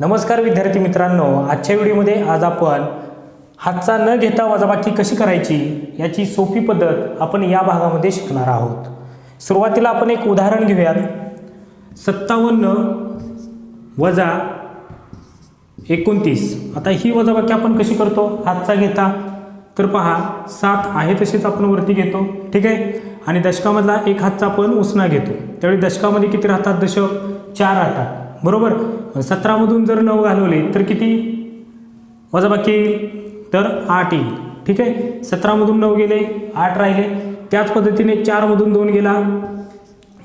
नमस्कार विद्यार्थी मित्रांनो आजच्या व्हिडिओमध्ये आज आपण हातचा न घेता वजाबाकी कशी करायची याची सोपी पद्धत आपण या भागामध्ये शिकणार आहोत. सुरुवातीला आपण एक उदाहरण घेऊयात. सत्तावन्न वजा एकोणतीस. आता ही वजाबाकी आपण कशी करतो? हातचा घेता. तर पहा सात आहे तसेच आपण वरती घेतो. ठीक आहे? आणि दशकामधला एक हातचा आपण उसना घेतो. त्यावेळी दशकामध्ये किती राहतात दशक? चार राहतात. बरोबर? सतरामधून जर नऊ घालवले तर किती? वजाबाकी येईल. तर आठ येईल. ठीक आहे? सतरामधून नऊ गेले आठ राहिले. त्याच पद्धतीने चारमधून दोन गेला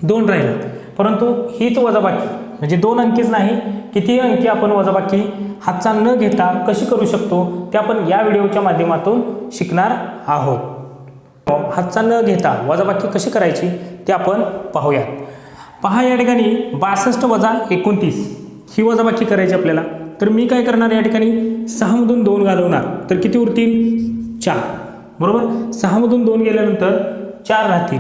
दोन राहिला. परंतु हीच वजाबाकी. म्हणजे दोन अंकीच नाही. किती अंकी आपण वजाबाकी? हातचा न घेता कशी करू शकतो? ते आपण या व्हिडिओच्या माध्यमातून शिकणार आहोत. हातचा न घेता वजाबाकी कशी करायची? ते आपण पाहूयात. पहा या ठिकाणी बासष्ट वजा एकोणतीस. ही वजाबाकी करायची आपल्याला. तर मी काय करणार या ठिकाणी? सहामधून दोन घालवणार. तर किती उरतील? चार. बरोबर? सहामधून दोन गेल्यानंतर चार राहतील.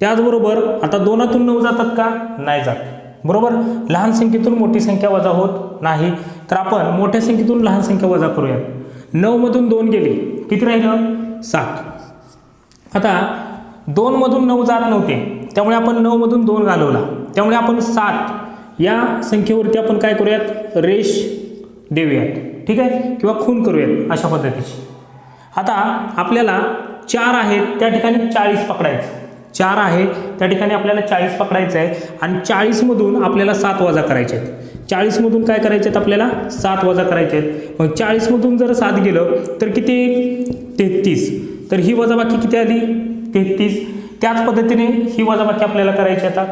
त्याचबरोबर आता दोनातून नऊ जातात का? नाही जात. बरोबर? लहान संख्येतून मोठी संख्या वजा होत नाही. तर आपण मोठ्या संख्येतून लहान संख्या वजा करूयात. नऊमधून दोन गेले. किती राहिलं? सात. आता दोनमधून नऊ जात नव्हते. त्यामुळे आपण नऊमधून दोन घालवला. त्यामुळे आपण सात. या संख्येवरती आपण काय करूयात? रेश देऊयात. ठीक आहे? किंवा खून करूयात अशा पद्धतीची. आता आपल्याला चार आहेत त्या ठिकाणी चाळीस पकडायचं. चार आहे त्या ठिकाणी आपल्याला चाळीस पकडायचं आहे आणि चाळीसमधून आपल्याला सात वजा करायचे आहेत. चाळीसमधून काय करायचे आहेत आपल्याला? सात वजा करायचे आहेत. मग चाळीसमधून जर सात गेलं तर किती तेहतीस. तर ही वजाबाकी किती आली? तेहतीस. त्याच पद्धतीने ही वजाबाकी आपल्याला करायची आता.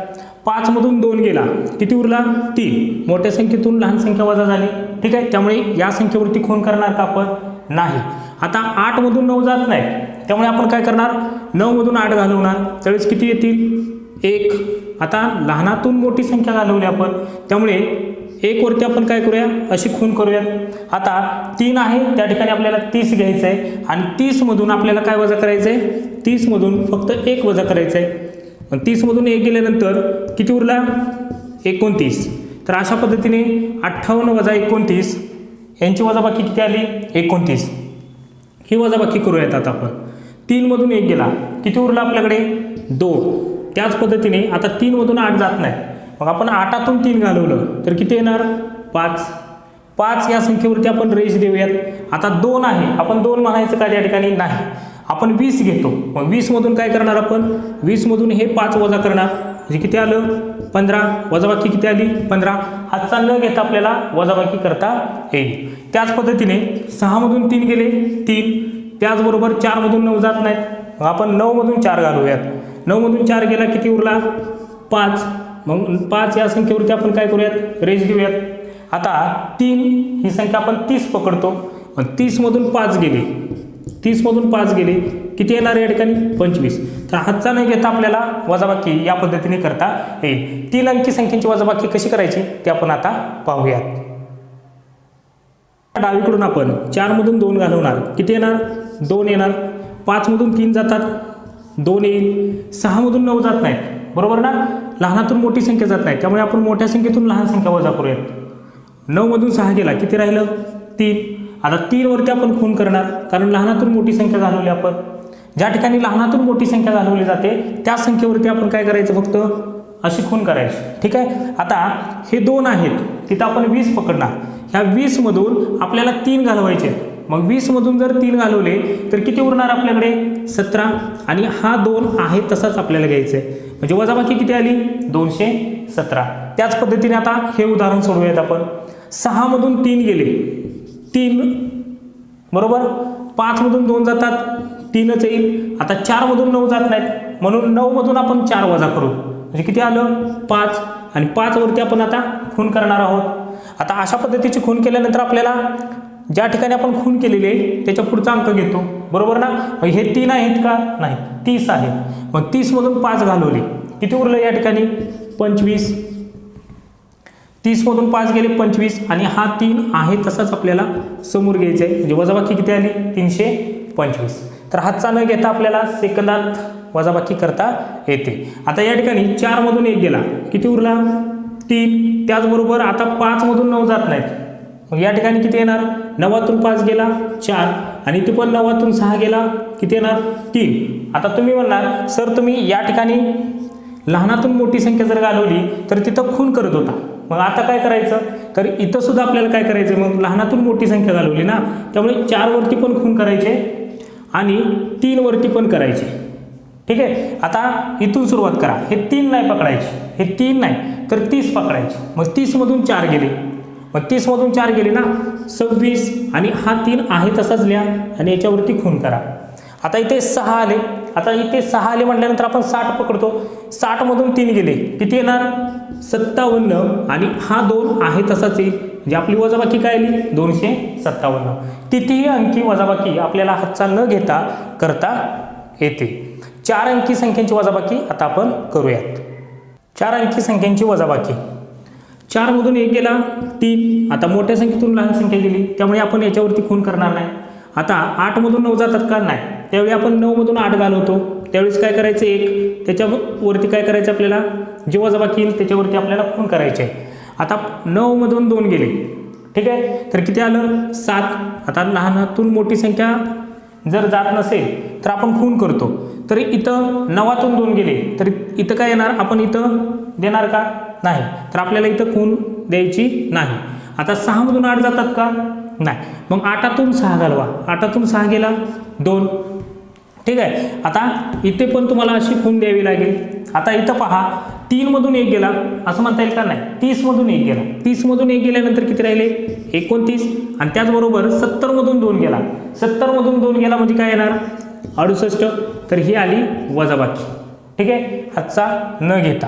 पाचमधून दोन गेला. किती उरला? तीन. मोठ्या संख्येतून लहान संख्या वजा झाली. ठीक आहे? त्यामुळे या संख्येवरती खून करणार का आपण? नाही. आता आठमधून नऊ जात नाही त्यामुळे आपण काय करणार? नऊमधून आठ घालवणार. त्यावेळेस किती येतील? एक. आता लहानातून मोठी संख्या घालवली आपण. त्यामुळे एक वरती आपण काय करूया? अशी खून करूयात. आता तीन आहे त्या ठिकाणी आपल्याला तीस घ्यायचं आहे आणि तीसमधून आपल्याला काय वजा करायचं आहे तीसमधून फक्त एक वजा करायचं आहे आणि तीसमधून एक गेल्यानंतर किती उरला? एकोणतीस. तर अशा पद्धतीने अठ्ठावन्न वजा एकोणतीस यांची वजाबाकी किती आली? एकोणतीस. ही वजाबाकी करूयात आता आपण. तीनमधून एक गेला. किती उरला आपल्याकडे? दोन. त्याच पद्धतीने आता तीनमधून आठ जात नाही. मग आपण आठातून तीन घालवलं तर किती येणार? पाच. पाच या संख्येवरती आपण रेश देऊयात. आता दोन आहे. आपण दोन म्हणायचं का त्या ठिकाणी? नाही. आपण वीस घेतो. मग वीसमधून काय करणार आपण? वीसमधून हे पाच वजा करणार. म्हणजे किती आलं? पंधरा. वजाबाकी किती आली? पंधरा. हातचा न घेता आपल्याला वजाबाकी करता येईल. त्याच पद्धतीने सहामधून तीन गेले तीन. त्याचबरोबर चारमधून नऊ जात नाहीत. मग आपण नऊमधून चार घालूयात. नऊमधून चार गेला किती उरला? पाच. मग पाच या संख्येवरती आपण काय करूयात? रेज घेऊयात. आता तीन ही संख्या आपण तीस पकडतो. मग तीसमधून पाच गेले. तीसमधून पाच गेले. किती येणार या ठिकाणी? पंचवीस. तर हातचा न घेता आपल्याला वजाबाकी या पद्धतीने करता येईल. तीन अंकी संख्येची वजाबाकी कशी करायची? ते आपण आता पाहूयात. डावीकडून आपण चारमधून दोन घालवणार. किती येणार? दोन येणार. पाचमधून तीन जातात. दोन येईल. सहामधून नऊ जात नाहीत. बरोबर ना? लहानातून मोठी संख्या जात नाही. त्यामुळे आपण मोठ्या संख्येतून लहान संख्या वजा करूयात. नऊमधून सहा गेला. किती राहिलं? तीन. आता तीनवरती आपण खून करणार. कारण लहानातून मोठी संख्या घालवली आपण. ज्या ठिकाणी लहानातून मोठी संख्या घालवली जाते त्या संख्येवरती आपण काय करायचं फक्त? अशी खून करायची. ठीक आहे? आता हे दोन आहेत. तिथं आपण वीस पकडणार. ह्या वीसमधून आपल्याला तीन घालवायचे आहेत. मग वीसमधून जर तीन घालवले तर किती उरणार आपल्याकडे? सतरा. आणि हा दोन आहे तसाच आपल्याला घ्यायचं. आहे म्हणजे वजाबाकी किती आली? दोनशे सतरा. त्याच पद्धतीने आता हे उदाहरण सोडवूयात आपण. सहामधून तीन गेले. तीन बरोबर? पाचमधून दोन जातात. तीनच येईल. आता चारमधून नऊ जात नाहीत. म्हणून नऊमधून आपण चार वजा करू. म्हणजे किती आलं? पाच. आणि पाचवरती आपण आता खून करणार आहोत. आता अशा पद्धतीची खून केल्यानंतर आपल्याला ज्या ठिकाणी आपण खून केलेली आहे त्याच्या पुढचा अंक घेतो. बरोबर ना? मग हे तीन आहेत का? नाही. तीस आहेत. मग तीसमधून पाच घालवले. किती उरलं या ठिकाणी? पंचवीस. तीसमधून पाच गेले पंचवीस. आणि हा तीन आहे तसाच आपल्याला समोर घ्यायचा आहे. म्हणजे वजाबाकी किती आली? तीनशे पंचवीस. तर हातचा न घेता आपल्याला सेकंदात वजाबाकी करता येते. आता या ठिकाणी चारमधून एक गेला. किती उरला? तीन. त्याचबरोबर आता पाचमधून नऊ जात नाहीत. मग या ठिकाणी किती येणार? नवातून पाच गेला चार. आणि इथे पण नवातून सहा गेला. किती येणार? तीन. आता तुम्ही म्हणणार सर तुम्ही या ठिकाणी लहानातून मोठी संख्या जर घालवली तर तिथं खून करत होता. मग आता काय करायचं? तर इथं सुद्धा आपल्याला काय करायचं मग लहानातून मोठी संख्या घालवली ना? त्यामुळे चारवरती पण खून करायचे आणि तीनवरती पण करायचे. ठीक आहे? आता इथून सुरुवात करा. हे तीन नाही पकडायचे. हे तीन नाही. तर तीस पकडायचे. मग तीसमधून चार गेले. मग तीसमधून चार गेले ना? सव्वीस. आणि हा तीन आहे तसाच लिहा आणि याच्यावरती खून करा. आता इथे सहा आले. आता इथे सहा आले म्हटल्यानंतर आपण साठ पकडतो. साठमधून तीन गेले. किती येणार? सत्तावन्न. आणि हा दोन आहे तसाच येईल. म्हणजे आपली वजाबाकी काय आली? दोनशे सत्तावन्न. कितीही अंकी वजाबाकी आपल्याला हातचा न घेता करता येते. चार अंकी संख्यांची वजाबाकी आता आपण करूयात. चार अंकी संख्यांची वजाबाकी. चारमधून एक गेला तीन. आता मोठ्या संख्येतून लहान संख्या गेली त्यामुळे आपण याच्यावरती खून करणार नाही. आता आठमधून नऊ जातात का? नाही. त्यावेळी आपण नऊमधून आठ घालवतो. त्यावेळेस काय करायचं? एक. त्याच्यावरती काय करायचं आपल्याला? जेव्हा वजाबाकी येईल त्याच्यावरती आपल्याला खून करायचे आहे. आता नऊमधून दोन गेले. ठीक आहे? तर किती आलं? सात. आता लहानातून मोठी संख्या जर जात नसेल तर आपण खून करतो. तर इथं नवातून दोन गेले. तर इथं काय येणार? आपण इथं देणार का? नाही. तर आपल्याला इथं खून द्यायची नाही. आता सहामधून आठ जातात का? नाही. मग आठातून सहा घालवा. आठातून सहा गेला दोन. ठीक आहे. आता इथे पण तुम्हाला अशी खून द्यावी लागेल. आता इथं पहा तीनमधून एक गेला. असं म्हणता येईल का? नाही. तीसमधून एक गेला. तीसमधून एक गेल्यानंतर किती राहिले? एकोणतीस. आणि त्याचबरोबर सत्तरमधून दोन गेला. सत्तरमधून दोन गेला म्हणजे काय येणार? अडुसष्ट. तर ही आली वजाबाकी. ठीक आहे? हातचा न घेता.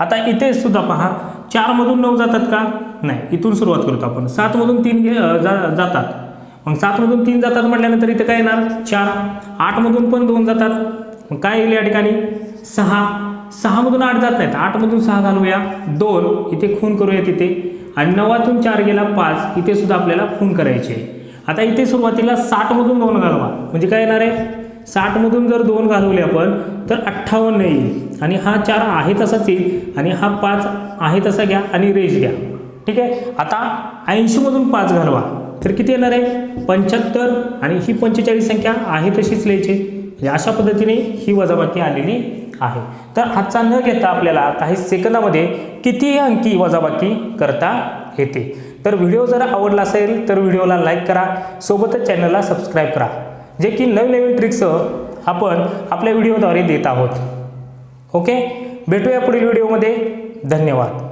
आता इथे सुद्धा पहा चारमधून नऊ जातात का? नाही इथून सुरुवात करतो आपण. सातमधून तीन घे जा जातात. मग सातमधून तीन जातात म्हटल्यानंतर इथे काय येणार? चार. आठमधून पण दोन जातात. मग काय येईल या ठिकाणी? सहा. सहामधून आठ जात नाहीत. आठमधून सहा घालूया. दोन. इथे खून करूया तिथे. आणि नवातून चार गेला पाच. इथे सुद्धा आपल्याला खून करायचे आहे. आता इथे सुरुवातीला साठमधून दोन घालवा. म्हणजे काय येणार आहे? साठमधून जर दोन घालवले आपण तर अठ्ठावन्न येईल. आणि हा चार आहे तसाच येईल आणि हा पाच आहे तसा घ्या आणि रेज घ्या. ठीक आहे? आता ऐंशीमधून पाच घालवा. तर किती येणार आहे? पंच्याहत्तर. आणि ही पंचेचाळीस संख्या आहे तशीच लिहायची. म्हणजे अशा पद्धतीने ही वजाबाकी आलेली आहे. तर आजचा न घेता आपल्याला काही सेकंदामध्ये कितीही अंकी वजाबाकी करता येते. तर व्हिडिओ जर आवडला असेल तर व्हिडिओला लाईक करा. सोबतच चॅनलला सबस्क्राईब करा. जे की नवनवीन ट्रिक्स आपण आपल्या व्हिडिओद्वारे देत आहोत. ओके भेटूया पुढील व्हिडिओमध्ये धन्यवाद.